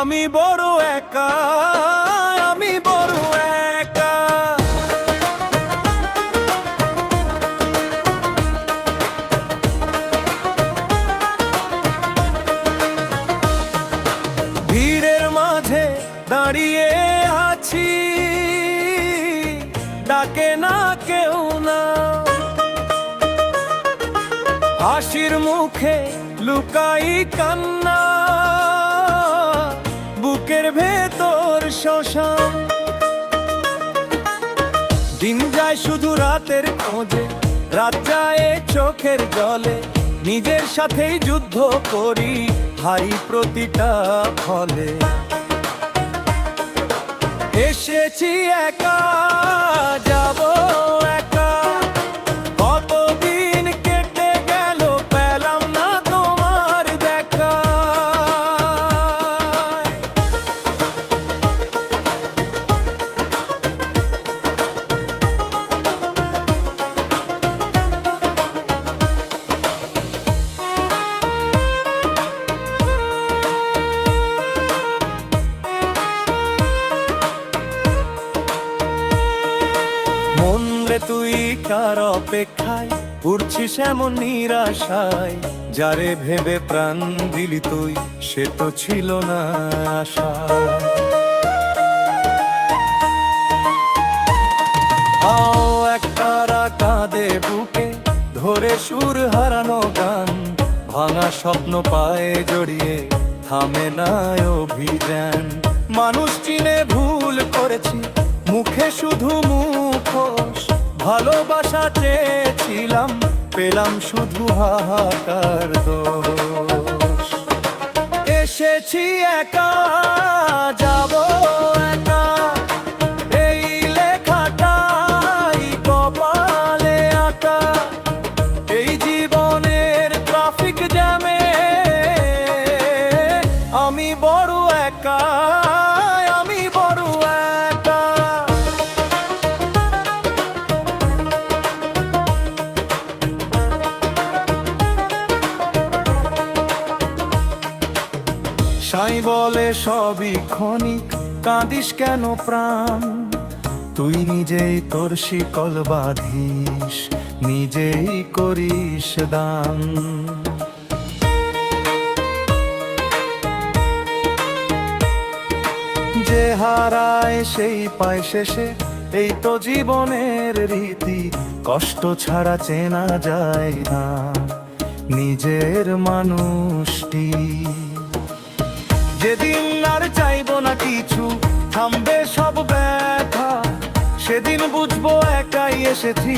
আমি বড় একা, আমি বড় একা। ভিড়ের মাঝে দাঁড়িয়ে আছি, ডাকে না কেউ না। হাসির মুখে লুকাই কান্না। বুকের ভেতর শ্মশান। দিন যায় শুধু রাতের খোঁজে, রাত যায় চোখের জলে। নিজের সাথেই যুদ্ধ করি হাই প্রতিটা ফলে। এসেছি একা, যাব রে তুই কার অপেক্ষায়, উড়ছিস এমন নিরাশায়। যারে ভেবে প্রাণ দিলি তুই, সে তো ছিল না আশা। আও একতারা কাঁদে বুকে, ধরে সুর হারানো গান। ভাঙা স্বপ্ন পায়ে জড়িয়ে, থামে না অভিযান। মানুষ চিনে ভুল করেছি, মুখে শুধু মুখোশ। ভালোবাসা চেয়েছিলাম, পেলাম শুধু হাহাকার দোষ। এসেছি একা, যাব এই লেখাটাই আঁকা। এই জীবনের ট্রাফিক জ্যামে আমি বড় সাই বলে সবই ক্ষণিক, কাঁদিস কেন প্রাণ? তুই নিজেই তোর শিকল বাঁধিস, নিজেই করিস দান। যে হারায় সেই পায় শেষে, এই তো জীবনের রীতি। কষ্ট ছাড়া চেনা যায় না, নিজের মানুষটি। যেদিন আর চাইব না কিছু, থামবে সব ব্যথা। সেদিন বুঝব একাই এসেছি,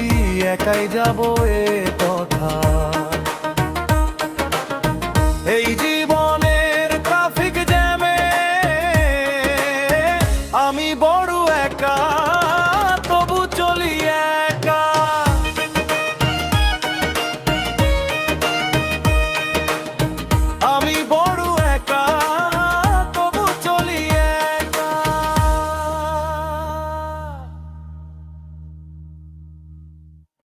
একাই যাব এ কথা।